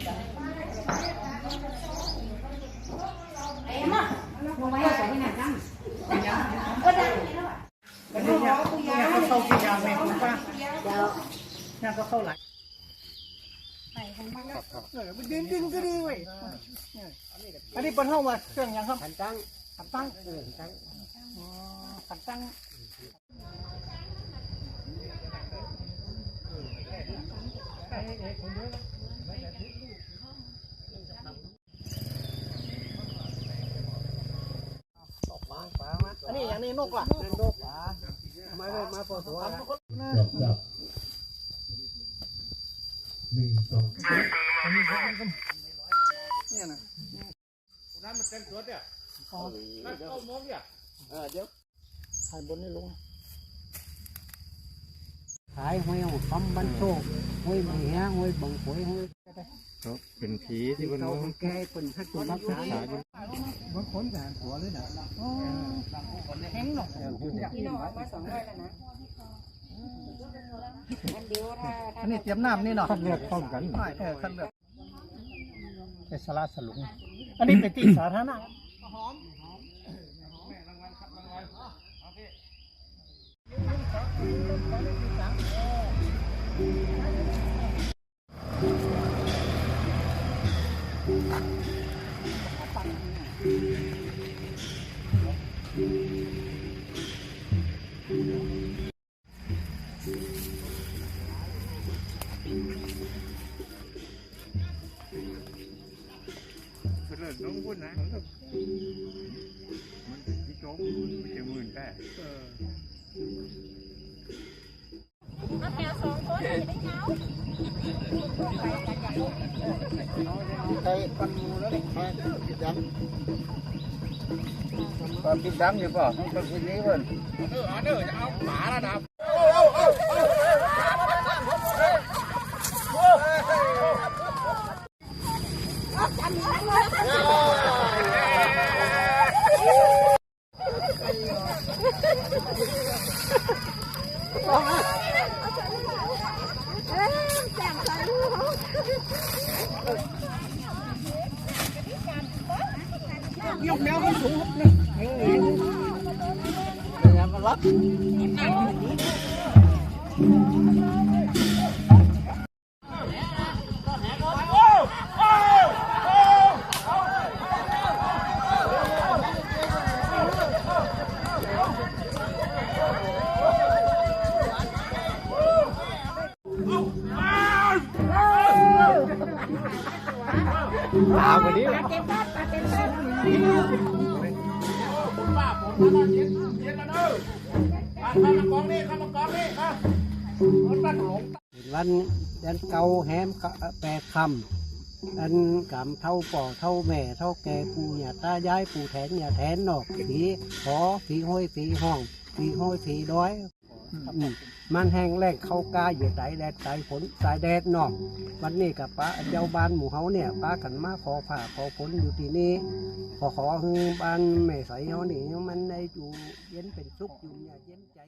วันนี้เนี่ยเนี่ยก็เข้ากินยาแม่คุณป้าเนี่ยก็เข้าหลายเออมันดึงดึงก็ดีเว้ยอันนี้เป็นห้องว่าเครื่องยังครับขันตั้งขันตั้งเออขันตั้งขันตั้งอั นนี้อย่างนี้นกล่ะนั่นโลกหวามาเลยมาปวดหัวนะดับดับหนึ่งสองเนี่ยนะน้ำมันเต็มสวนเนี่ยอ๋อนั่นเก้าโมงเนี่ยเออเดี๋ยวถ่ายบนนี่ลงขายห้อยเอาคำบันโชคห้อยไม่เหี้ยห้อยบังหวยห้อย เป็นผีที่บนเราเมืองแก้เป็นทักษะรักษาอยู่บางคนการหัวเลยนะแห้งหนอกพี่น้องเอามาสองร้อยแล้วนะอันเดียวถ้าอันนี้เตรียมน้ำนี่เนาะขั้นเลือดพร้อมกันไม่เออคันเลือกไปสลาสลุงอันนี้เป็นที่สาธารณะ เลิศน้องพูดนะมันก็มันที่โจ๊กมันจะหมื่นแต่ใช้ปันมูแล้วมาปิดดังตอนปิดดังอ ยู่ป่ะต้องปิดนี้เพิ่นเออ เออจะเอาหมาแล้วนะยกแนวมันสูงนะอย่ามารับถามวันนี้ป้าผมถ้าเราเย็นเย็นกันเออข้ามากองนี่ข้ามากองนี่อะมันตั้งหลงวันยันเกาแหมแปดคำอันกำเท่าป่อเท่าแม่เท่าแก่ปู่ย่าตายายปู่แทนย่าแทนนอกผีขอผีห้อยผีห้องผีห้อยผีด้อย มันแห้งแล้งเข้ากาอยู่ใจแดดใจฝนสายแดดนอกวันนี้กับป้าเจ้าบ้านหมู่เฮาเนี่ยป้ากันมาขอผ่าขอฝนอยู่ที่นี่ขอขอให้บ้านแม่ใสเฮานี่มันได้อยู่เย็นเป็นสุขอยู่เนี่ยเย็นใจ